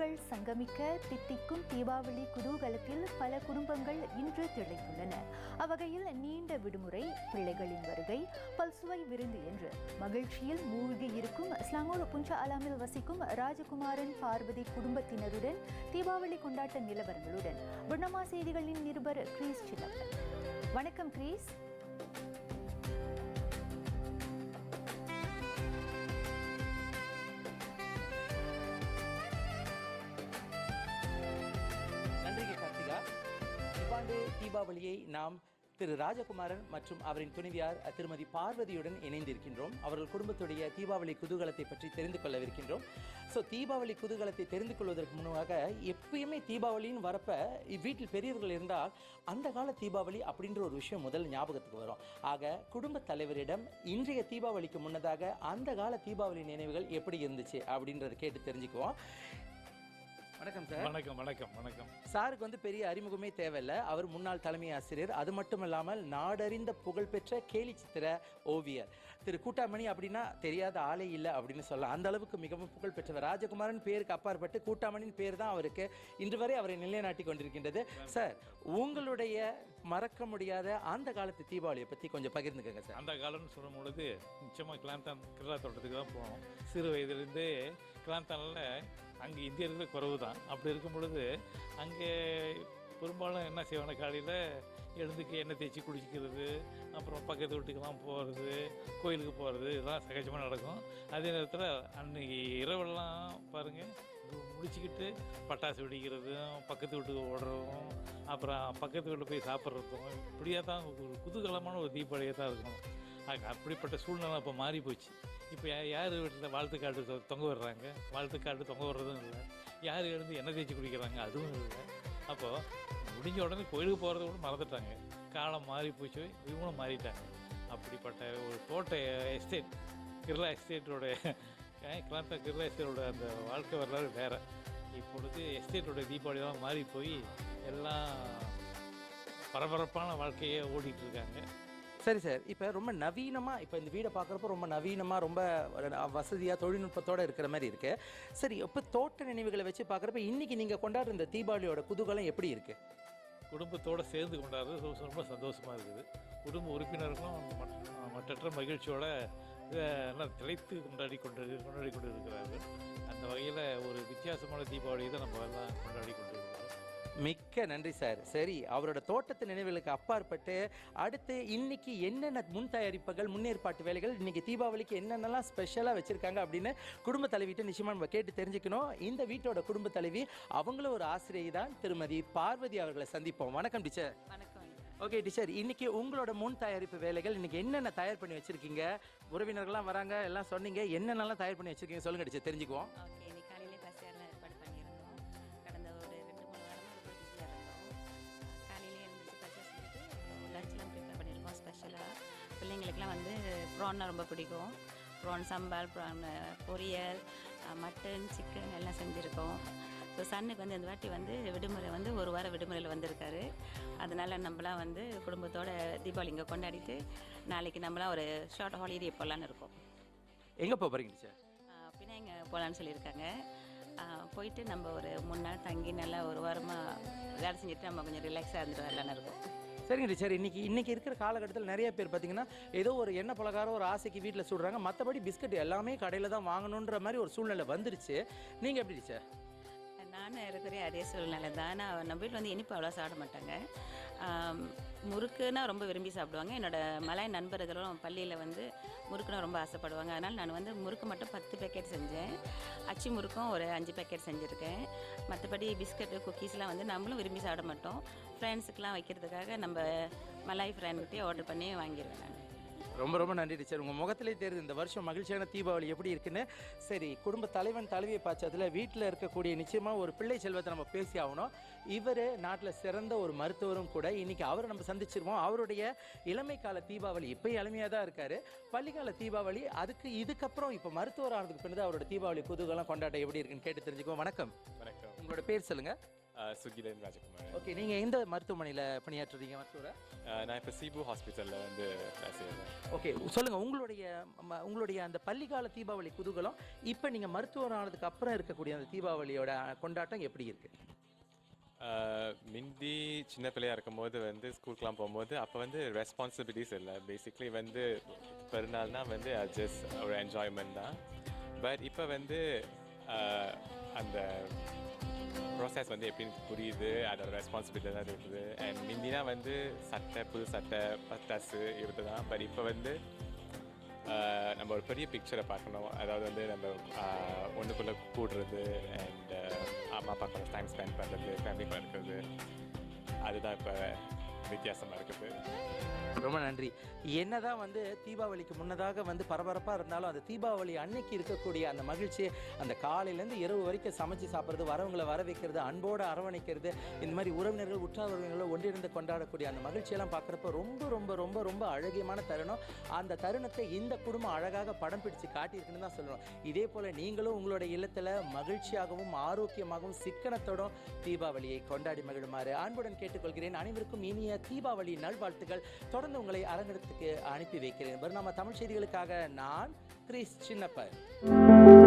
குடும்பங்கள் சங்கமிக்க தித்திக்கும் தீபாவளி குதூகலத்தில் பல குடும்பங்கள் இன்று திளைத்துள்ளன. அவ்வகையில் நீண்ட விடுமுறை பிள்ளைகளின் வருகை பல்சுவை விருந்து என்று மகிழ்ச்சியில் மூழ்கி இருக்கும் ஸ்லாங்கூர் புஞ்சா அலாமில் வசிக்கும் ராஜகுமாரன் பார்வதி குடும்பத்தினருடன் தீபாவளி கொண்டாட்ட நிலவரங்களுடன். புர்ணமா செய்திகளின் நிருபர் கிரீஸ் சின்னப்பன் வணக்கம் கிரீஸ். ஆண்டு தீபாவளியை நாம் திரு ராஜகுமாரன் மற்றும் அவரின் துணைவியார் திருமதி பார்வதியுடன் இணைந்திருக்கின்றோம். அவர்கள் குடும்பத்துடைய தீபாவளி குதூகலத்தை பற்றி தெரிந்து கொள்ளவிருக்கின்றோம். ஸோ தீபாவளி குதூகலத்தை தெரிந்து கொள்வதற்கு முன்பாக எப்பயுமே தீபாவளின்னு வரப்ப வீட்டில் பெரியவர்கள் இருந்தால் அந்த கால தீபாவளி அப்படின்ற ஒரு விஷயம் முதல் ஞாபகத்துக்கு வரும். ஆக குடும்ப தலைவரிடம் இன்றைய தீபாவளிக்கு முன்னதாக அந்த கால தீபாவளி நினைவுகள் எப்படி இருந்துச்சு அப்படின்றத கேட்டு தெரிஞ்சுக்குவோம். வணக்கம் சார். வணக்கம் வணக்கம் வணக்கம். சாருக்கு வந்து பெரிய அறிமுகமே தேவையில்லை. அவர் முன்னாள் தலைமை ஆசிரியர். அது மட்டும் இல்லாமல் நாடறிந்த புகழ்பெற்ற கேலி சித்திர ஓவியர். திரு கூட்டாமணி அப்படின்னா தெரியாத ஆளே இல்லை அப்படின்னு சொல்லலாம். அந்த அளவுக்கு மிகவும் புகழ்பெற்றவர் ராஜகுமாரன் பேருக்கு அப்பாற்பட்டு கூட்டாமணியின் பேர் தான் அவருக்கு இன்று வரை அவரை நிலைநாட்டி கொண்டிருக்கின்றது. சார் உங்களுடைய மறக்க முடியாத அந்த காலத்து தீபாவளியை பற்றி கொஞ்சம் பகிர்ந்துக்கங்க சார். அந்த காலம்னு சொல்லும் பொழுது நிச்சயமாக கிளாந்தான் கிருளா தோட்டத்துக்கு தான் போனோம். சிறு வயதிலிருந்தே கிளாந்தானில் அங்கே இந்தியர்கள் குறைவு தான் அப்படி இருக்கும் பொழுது அங்கே பெரும்பாலும் என்ன செய்வாங்க காலையில் எழுந்துக்கு எண்ணெய் தேய்ச்சி குடிச்சிக்கிறது அப்புறம் பக்கத்து வீட்டுக்கெல்லாம் போகிறது கோயிலுக்கு போகிறது இதெல்லாம் சகஜமாக நடக்கும். அதே நேரத்தில் அன்னைக்கு இரவெல்லாம் பாருங்கள் முடிச்சுக்கிட்டு பட்டாசு வெடிக்கிறதும் பக்கத்து வீட்டுக்கு ஓடுறதும் அப்புறம் பக்கத்து வீட்டில் போய் சாப்பிட்றதும் இப்படியே தான் ஒரு குதூகலமான ஒரு தீபாவளியாக தான் இருக்கும் அப்படிப்பட்ட சூழ்நிலை இப்போ மாறி போச்சு. இப்போ யார் வீட்டில் வாழ்த்து காட்டு தொ- தொங்க விடுறாங்க? வாழ்த்து காட்டு தொங்க விடுறதும் இல்லை. யார் எழுந்து எண்ணெய் தேய்ச்சி குடிக்கிறாங்க? அதுவும் இல்லை. அப்போது முடிஞ்ச உடனே கோயிலுக்கு போகிறத கூட மறந்துட்டாங்க. காலம் மாறி போச்சு. இவங்களும் மாறிட்டாங்க. அப்படிப்பட்ட ஒரு தோட்ட எஸ்டேட் கிர்லா எஸ்டேட்டோட கிளாந்தா கிர்லா எஸ்டேட்டோட அந்த வாழ்க்கை வரலாறு வேறு. இப்பொழுது எஸ்டேட்டோட தீபாவளியெல்லாம் மாறி போய் எல்லாம் பரபரப்பான வாழ்க்கையே ஓடிட்டு இருக்காங்க. சரி சார். இப்போ ரொம்ப நவீனமாக இப்போ இந்த வீடை பார்க்குறப்ப ரொம்ப நவீனமாக ரொம்ப வசதியாக தொழில்நுட்பத்தோடு இருக்கிற மாதிரி இருக்குது சரி இப்போ தோட்ட நினைவுகளை வச்சு பார்க்குறப்ப இன்னைக்கு நீங்கள் கொண்டாடுற இந்த தீபாவளியோட குதூகலம் எப்படி இருக்குது குடும்பத்தோடு சேர்ந்து கொண்டாடுறது ரொம்ப- ரொம்ப சந்தோஷமாக இருக்குது. குடும்ப உறுப்பினர்களும் மற்ற- மற்றற்ற மகிழ்ச்சியோட இதை எல்லாம் திளைத்து கொண்டாடி கொண்டு கொண்டாடி கொண்டு இருக்கிறார்கள். அந்த வகையில் ஒரு வித்தியாசமான தீபாவளியை தான் நம்ம எல்லாம் கொண்டாடி கொண்டு மிக்க நன்றி சார். சரி அவரோட தோட்டத்து நினைவுகளுக்கு அப்பாற்பட்டு அடுத்து இன்னைக்கு என்னென்ன முன் தயாரிப்புகள் முன்னேற்பாட்டு வேலைகள் இன்னைக்கு தீபாவளிக்கு என்னென்னலாம் ஸ்பெஷலாக வச்சிருக்காங்க அப்படின்னு குடும்ப தலைவிட்ட நிச்சயமா நம்ம கேட்டு தெரிஞ்சுக்கணும். இந்த வீட்டோட குடும்ப தலைவி அவங்களும் ஒரு ஆசிரியை தான். திருமதி பார்வதி அவர்களை சந்திப்போம். வணக்கம் டீச்சர். வணக்கம். Okay teacher. இன்னைக்கு உங்களோட முன் தயாரிப்பு வேலைகள் இன்னைக்கு என்னென்ன தயார் பண்ணி வச்சிருக்கீங்க? உறவினர்கள்லாம் வராங்க எல்லாம் சொன்னீங்க. என்னென்னலாம் தயார் பண்ணி வச்சிருக்கீங்க சொல்லுங்க டீச்சர். தெரிஞ்சுக்குவோம். ஸ்பெஷலாக பிள்ளைங்களுக்குலாம் வந்து ப்ரான்னா ரொம்ப பிடிக்கும். ப்ரான் சம்பால் ப்ரான் பொரியல் மட்டன் சிக்கன் எல்லாம் செஞ்சுருக்கோம். ஸோ சன்னுக்கு வந்து இந்த வாட்டி வந்து விடுமுறை வந்து ஒரு வாரம் விடுமுறையில் வந்திருக்காரு. அதனால நம்மளாம் வந்து குடும்பத்தோட தீபாவளி இங்கே கொண்டாடிட்டு நாளைக்கு நம்மளாம் ஒரு ஷார்ட் ஹாலிடே போகலான்னு இருக்கோம். எங்கே போகிறீங்க டீச்சர்? பின்ன இங்கே போகலான்னு சொல்லியிருக்காங்க. போயிட்டு நம்ம ஒரு மூணு நாள் தங்கி நல்லா ஒரு வாரமாக வேலை செஞ்சுட்டு நம்ம கொஞ்சம் ரிலாக்ஸாக இருந்துட்டு வரலான்னு இருக்கோம். சரிங்க டீச்சர் இன்னைக்கு இன்னைக்கு இருக்கிற காலகட்டத்தில் நிறைய பேர் பார்த்தீங்கன்னா ஏதோ ஒரு எண்ணெய் பலகாரம் ஒரு ஆசைக்கு வீட்டில் சுடுறாங்க. மற்றபடி பிஸ்கட் எல்லாமே கடையில் தான் வாங்கணுன்ற மாதிரி ஒரு சூழ்நிலை வந்துருச்சு. நீங்கள் எப்படி டீச்சர்? நான் இருக்கிற அதே சூழ்நிலை தான். நான் நம்ம வீட்டில் வந்து இனிப்பு அவ்வளோ சாப்பிட மாட்டாங்க. முறுக்குன்னா ரொம்ப விரும்பி சாப்பிடுவாங்க. என்னோட மலாய் நண்பர்களும் பள்ளியில் வந்து முறுக்குனா ரொம்ப ஆசைப்படுவாங்க. அதனால் நான் வந்து முறுக்கு மட்டும் பத்து பேக்கெட் செஞ்சேன். அச்சு முறுக்கும் ஒரு அஞ்சு பேக்கெட் செஞ்சுருக்கேன். மற்றபடி பிஸ்கட்டு குக்கீஸ்லாம் வந்து நம்மளும் விரும்பி சாப்பிட மாட்டோம். ஃப்ரெண்ட்ஸுக்கெலாம் வைக்கிறதுக்காக நம்ம மலாய் ஃப்ரெண்ட்கிட்டே ஆர்டர் பண்ணி வாங்கிடுவேன் நான். ரொம்ப ரொம்ப நன்றி டீச்சர் உங்கள் முகத்திலே தெரியுது இந்த வருஷம் மகிழ்ச்சியான தீபாவளி எப்படி இருக்குன்னு. சரி குடும்ப தலைவன் தலைவியை பார்த்ததுல வீட்டில் இருக்கக்கூடிய நிச்சயமாக ஒரு பிள்ளை செல்வத்தை நம்ம பேசி ஆகணும். இவர் நாட்டில் சிறந்த ஒரு மருத்துவரும் கூட. இன்னைக்கு அவரை நம்ம சந்திச்சிருவோம். அவருடைய இளமை கால தீபாவளி இப்போ இளமையாக தான் இருக்காரு. பள்ளிக்கால தீபாவளி அதுக்கு இதுக்கப்புறம் இப்போ மருத்துவர் ஆனதுக்கு பிறகு அவரோட தீபாவளி குதூகலம் கொண்டாட்டம் எப்படி இருக்குன்னு கேட்டு தெரிஞ்சுக்குவோம். வணக்கம். வணக்கம். உங்களோட பேர் சொல்லுங்க சுகிலன் ராஜகுமார். ஓகே நீங்க எந்த மருத்துவமனையில பணியாற்றுறீங்க மருத்துவரை? நான் இப்போ சிபு ஹாஸ்பிட்டலில் வந்து செய்கிறேன் ஓகே சொல்லுங்க உங்களுடைய உங்களுடைய அந்த பள்ளிக்கால தீபாவளி குதூகலம் இப்போ நீங்க மருத்துவர் ஆனதுக்கு அப்புறம் இருக்கக்கூடிய அந்த தீபாவளியோட கொண்டாட்டம் எப்படி இருக்கு? அஹ் மிந்தி சின்ன பிள்ளையா இருக்கும்போது வந்து ஸ்கூலுக்குலாம் போகும்போது அப்போ வந்து ரெஸ்பான்சிபிலிட்டிஸ் இல்லை. பேசிக்லி வந்து பெருநாள்னா வந்து ஜஸ்ட் ஒரு என்ஜாய்மெண்ட் தான். பட் இப்போ வந்து அந்த ப்ராசஸ் வந்து எப்படின்னு புரியுது. அதோட ரெஸ்பான்சிபிலிட்டி தான் இருக்குது. அண்ட் முந்தினா வந்து சட்டை புது சட்டை பட்டாசு இது தான் பட் இப்போ வந்து நம்ம ஒரு பெரிய பிக்சரை பார்க்கணும். அதாவது வந்து நம்ம ஒன்றுக்குள்ளே கூடுறது அண்ட் அம்மா அப்பா கூட டைம் ஸ்பெண்ட் பண்ணுறது ஃபேமிலி கூட இருக்கிறது அதுதான் இப்போ வித்தியாசமாக இருக்குது ரொம்ப நன்றி. என்னதான் வந்து தீபாவளிக்கு முன்னதாக வந்து பரபரப்பாக இருந்தாலும் அந்த தீபாவளி அன்னைக்கு இருக்கக்கூடிய அந்த மகிழ்ச்சி அந்த காலையிலேருந்து இரவு வரைக்கும் சமைச்சு சாப்பிட்றது வரவங்களை வர வைக்கிறது அன்போடு அரவணைக்கிறது இந்த மாதிரி உறவினர்கள் உற்றார் உறவினர்கள் ஒன்றிணைந்து கொண்டாடக்கூடிய அந்த மகிழ்ச்சியெல்லாம் பார்க்குறப்ப ரொம்ப ரொம்ப ரொம்ப ரொம்ப அழகியமான தருணம். அந்த தருணத்தை இந்த குடும்பம் அழகாக படம் பிடிச்சு காட்டியிருக்குன்னு தான் சொல்லணும். இதே போல் நீங்களும் உங்களுடைய இல்லத்தில் மகிழ்ச்சியாகவும் ஆரோக்கியமாகவும் சிக்கனத்தோடும் தீபாவளியை கொண்டாடி மகிழுமாறு அன்புடன் கேட்டுக்கொள்கிறேன். அனைவருக்கும் இனிய தீபாவளி நல்வாழ்த்துக்கள். தொடர்ந்து உங்களை அரங்கத்துக்கு அனுப்பி வைக்கிறேன். நம்ம தமிழ் செய்திகளுக்காக நான் கிறிஸ் சின்னப்பன்.